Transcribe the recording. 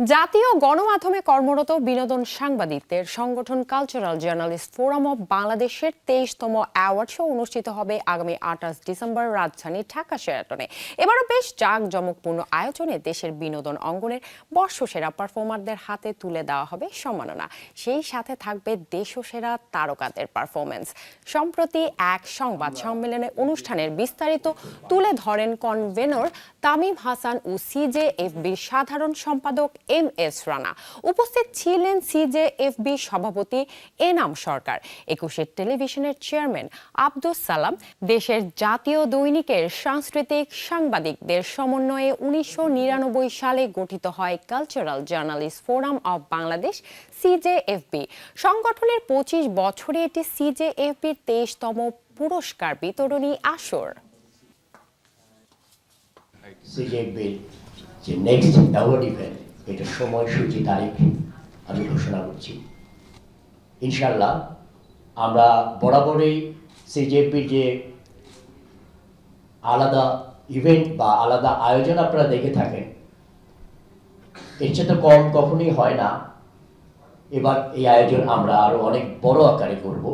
জাতীয় গণমাধ্যমে কর্মরত বিনোদন সাংবাদিকদের সংগঠন কালচারাল জার্নালিস্ট ফোরাম অব বাংলাদেশের তেইশতম অ্যাওয়ার্ড শো অনুষ্ঠিত হবে আগামী আঠাশ ডিসেম্বর রাজধানী ঢাকা শেরাটনে এবারও বেশ জাঁকজমকপূর্ণ আয়োজনে দেশের বিনোদন অঙ্গনের বর্ষসেরা পারফর্মারদের হাতে তুলে দেওয়া হবে সম্মাননা। সেই সাথে থাকবে দেশসেরা তারকাদের পারফরমেন্স সম্প্রতি এক সংবাদ সম্মেলনে অনুষ্ঠানের বিস্তারিত তুলে ধরেন কনভেনর তামিম হাসান ও সিজেএফবির সাধারণ সম্পাদক এম এস রানা। উপস্থিত ছিলেন সিজেএফবি সভাপতি এনাম সরকার। একুশের টেলিভিশনের চেয়ারম্যান আব্দুস সালাম। দেশের জাতীয় দৈনিকের সাংস্কৃতিক সাংবাদিকদের সমন্বয়ে উনিশশো নিরানব্বই সালে গঠিত হয় cultural journalist forum of Bangladesh CJFB সংগঠনের পঁচিশ বছরে এটি সিজেএফবির তেইশতম পুরস্কার বিতরণী আসর। সিজেপির যে নেক্সট অ্যাওয়ার্ড ইভেন্ট এটা সময়সূচি তারিখ আমি ঘোষণা করছি। ইনশাল্লাহ আমরা বরাবরই সিজেপির যে আলাদা ইভেন্ট বা আলাদা আয়োজন আপনারা দেখে থাকেন, এর চেয়ে তো কম কখনোই হয় না। এবার এই আয়োজন আমরা আরও অনেক বড় আকারে করব।